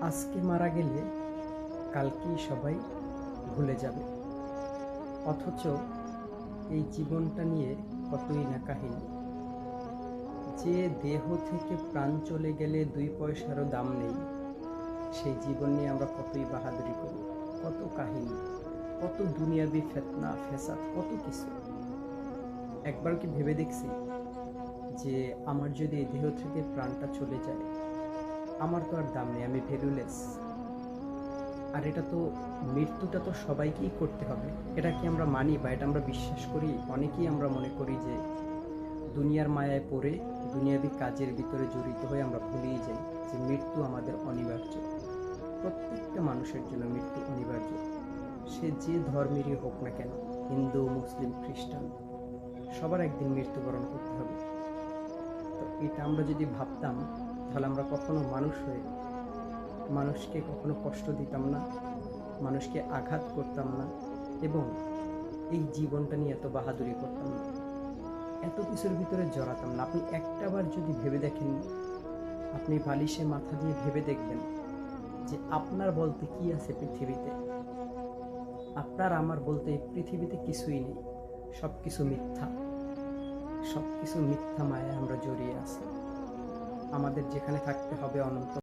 আজকে মারা গেলে কালকেই সবাই ভুলে যাবে। অথচ এই জীবনটা নিয়ে কতই না কাহিনী। যে দেহ থেকে প্রাণ চলে গেলে দুই পয়সারও দাম নেই, সেই জীবন নিয়ে আমরা কতই বাহাদুরি করি। কত কাহিনী, কত দুনিয়াবি ফেতনা ফেসাদ কত কিছু। একবার কি ভেবে দেখছি যে আমার যদি এই দেহ থেকে প্রাণটা চলে যায় আমার তো আর দাম নেই, আমি ভ্যালুলেস আর এটা তো মৃত্যুটা তো সবাইকেই করতে হবে। এটা কি আমরা মানি বা এটা আমরা বিশ্বাস করি? অনেকেই আমরা মনে করি যে দুনিয়ার মায়ায় পড়ে দুনিয়াবি কাজের ভিতরে জড়িত হয়ে আমরা ভুলেই যাই যে মৃত্যু আমাদের অনিবার্য। প্রত্যেকটা মানুষের জন্য মৃত্যু অনিবার্য। সে যে ধর্মেরই হোক না কেন, হিন্দু, মুসলিম, খ্রিস্টান, সবার একদিন মৃত্যুবরণ করতে হবে। তো এটা আমরা যদি ভাবতাম তাহলে আমরা কখনো মানুষ হয়ে মানুষকে কখনো কষ্ট দিতাম না, মানুষকে আঘাত করতাম না এবং এই জীবনটা নিয়ে এত বাহাদুরি করতাম না। এত কিছুর ভিতরে জড়াতাম না। আপনি একটাবার যদি ভেবে দেখেন, আপনি বালিশে মাথা দিয়ে ভেবে দেখবেন যে আপনার বলতে কি আছে পৃথিবীতে। আপনার আমার বলতে পৃথিবীতে কিছুই নেই। সব কিছু মিথ্যা। সব কিছু মিথ্যা মায়ায় আমরা জড়িয়ে আছি। আমাদের যেখানে থাকতে হবে অনন্ত